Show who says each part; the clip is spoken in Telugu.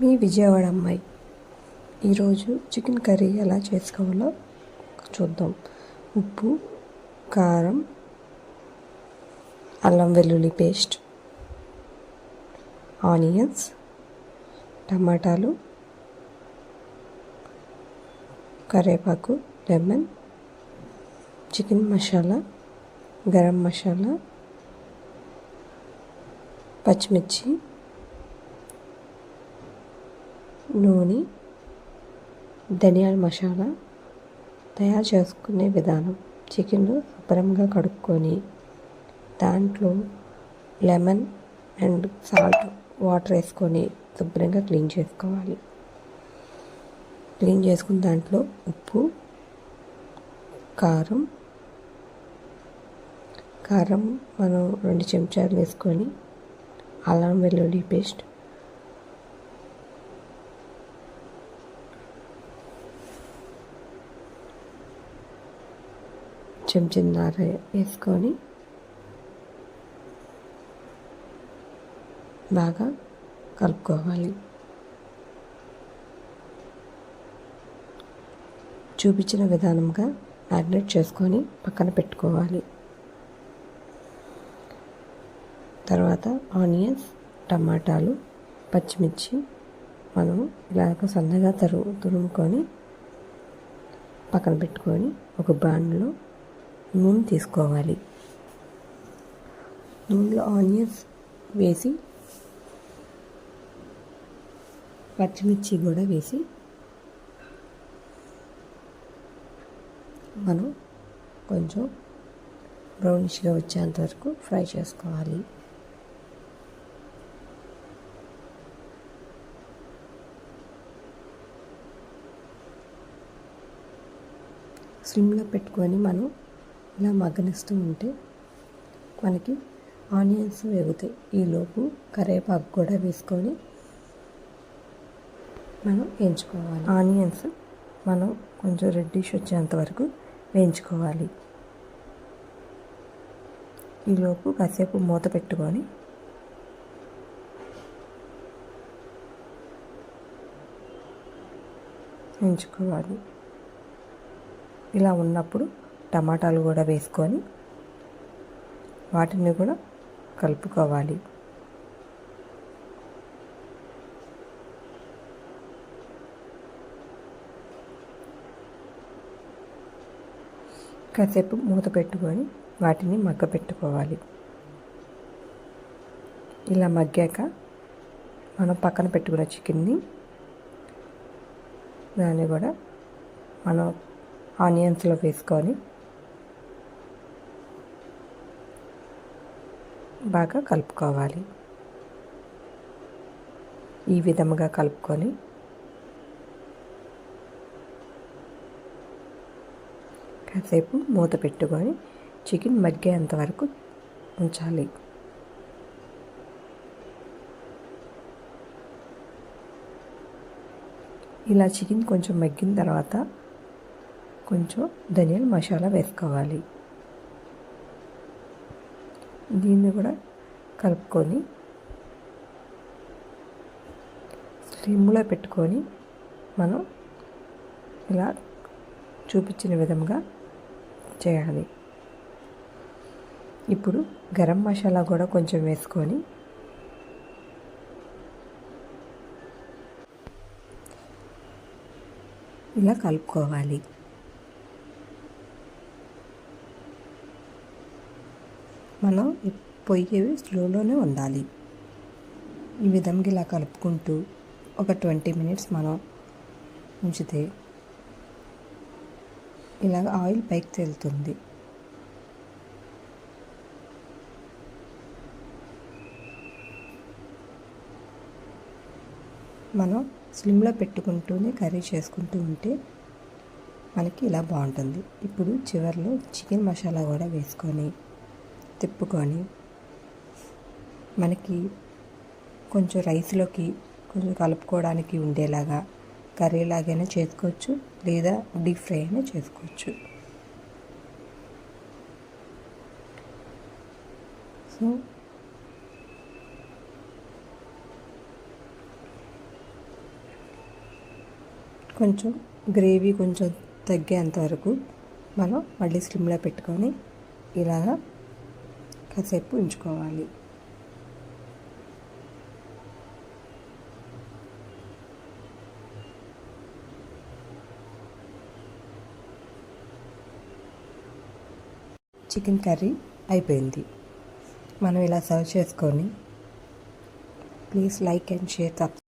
Speaker 1: మీ విజయవాడ అమ్మాయి. ఈరోజు చికెన్ కర్రీ ఎలా చేసుకోవాలో చూద్దాం. ఉప్పు కారం అల్లం వెల్లుల్లి పేస్ట్ ఆనియన్స్ టమాటాలు కరివేపాకు లెమన్ చికెన్ మసాలా గరం మసాలా పచ్చిమిర్చి నూనె ధనియాల మసాలా తయారు చేసుకునే విధానం. చికెన్ను శుభ్రంగా కడుక్కొని దాంట్లో లెమన్ అండ్ సాల్ట్ వాటర్ వేసుకొని శుభ్రంగా క్లీన్ చేసుకోవాలి. క్లీన్ చేసుకున్న దాంట్లో ఉప్పు కారం కారం మనం రెండు చెంచాలు వేసుకొని అల్లం వెల్లుల్లి పేస్ట్ చెంచిన్నర వేసుకొని బాగా కలుపుకోవాలి. చూపించిన విధానంగా మ్యాగ్నేట్ చేసుకొని పక్కన పెట్టుకోవాలి. తర్వాత ఆనియన్స్ టమాటాలు పచ్చిమిర్చి మనం ఇలాగ సన్నగా తరు తురుముకొని పక్కన పెట్టుకొని ఒక బాండ్లో నూనె తీసుకోవాలి. నూనెలో ఆనియన్స్ వేసి పచ్చిమిర్చి కూడా వేసి మనం కొంచెం బ్రౌనిష్గా వచ్చేంత వరకు ఫ్రై చేసుకోవాలి. స్లిమ్లో పెట్టుకొని మనం ఇలా మగ్గనిస్తూ ఉంటే మనకి ఆనియన్స్ వేగుతాయి. ఈలోపు కరివేపాకు కూడా వేసుకొని మనం వేయించుకోవాలి. ఆనియన్స్ మనం కొంచెం రెడ్డిష్ వచ్చేంత వరకు వేయించుకోవాలి. ఈలోపు కాసేపు మూత పెట్టుకొని వేయించుకోవాలి. ఇలా ఉన్నప్పుడు టమాటాలు కూడా వేసుకొని వాటిని కూడా కలుపుకోవాలి. కాసేపు మూత పెట్టుకొని వాటిని మగ్గ పెట్టుకోవాలి ఇలా మగ్గాక మనం పక్కన పెట్టుకున్న చికెన్ని దాన్ని కూడా మనం ఆనియన్స్లో వేసుకొని బాగా కలుపుకోవాలి. ఈ విధముగా కలుపుకొని కాసేపు మూత పెట్టుకొని చికెన్ మగ్గేంత వరకు ఉంచాలి. ఇలా చికెన్ కొంచెం మగ్గిన తర్వాత కొంచెం ధనియాల మసాలా వేసుకోవాలి. దీన్ని కూడా కలుపుకొని స్లిమ్లో పెట్టుకొని మనం ఇలా చూపించిన విధంగా చేయాలి. ఇప్పుడు గరం మసాలా కూడా కొంచెం వేసుకొని ఇలా కలుపుకోవాలి. మనం పొయ్యి స్లోలోనే ఉండాలి. ఈ విధంగా ఇలా కలుపుకుంటూ ఒక ట్వంటీ మినిట్స్ మనం ఉంచితే ఇలాగ ఆయిల్ పైకి తేలుతుంది. మనం స్లిమ్లో పెట్టుకుంటూనే కర్రీ చేసుకుంటూ ఉంటే మనకి ఇలా బాగుంటుంది. ఇప్పుడు చివరిలో చికెన్ మసాలా కూడా వేసుకొని తిప్పుకొని మనకి కొంచెం రైస్లోకి కొంచెం కలుపుకోవడానికి ఉండేలాగా కర్రీ లాగైనా చేసుకోవచ్చు లేదా డీప్ ఫ్రై అయినా చేసుకోవచ్చు. సో కొంచెం గ్రేవీ కొంచెం తగ్గేంత వరకు మనం మళ్ళీ స్లిమ్లో పెట్టుకొని ఇలాగా కాసేపు ఉంచుకోవాలి. చికెన్ కర్రీ అయిపోయింది. మనం ఇలా సర్వ్ చేసుకొని please like and share subscribe